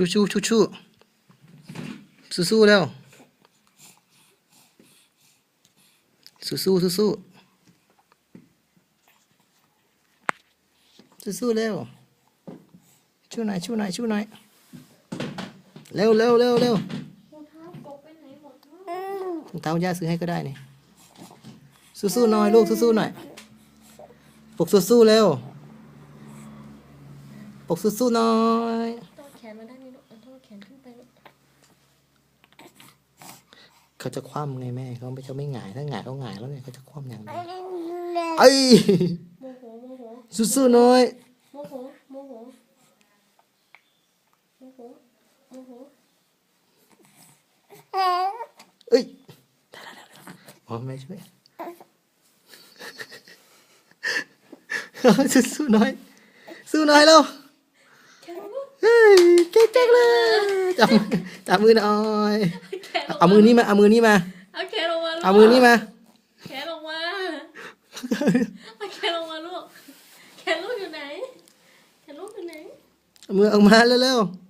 ชูชูชูชูสู้สู้ๆเร็วสู้สู้สู้สู้สู้สู้ๆเร็วชู้หน่อยชู้หน่อยชู้หน่อยเร็วเร็วเร็วเร็วรองเท้าย่าซื้อให้ก็ได้นี่สู้สู้หน่อยลูกสู้สู้หน่อยปกสู้สู้เร็วปกสู้สู้หน่อยต้องแขนมาได้านนี้ลูกเอาต้องเอาแขนขึ้นไปลูกเขาจะคว่ำไงแม่เขาไม่เขาไม่หงายถ้าหงายเขาหงายแล้วไงเขาจะคว่ำอย่างนี้ไอ้ยโมโหโมโหสู้ๆหน่อยโมโหโมโหโมโหโมโหเอ้ยได้แล้วได้แล้วอ๋อแม่ช่วยสู้ๆหน่อย สู้หน่อยแล้ว แขนลูก เฮ้ยเก่งจังเลย จับมือจับมือหน่อยแขนลงเอามือนี้มาเอามือนี้มาเอาแขนลงมาลูกเอามือนี้มาแขนลงมาเอาแขนลงมาลูกแขนลูกอยู่ไหนแขนลูกอยู่ไหนเอามือออกมาเร็วๆ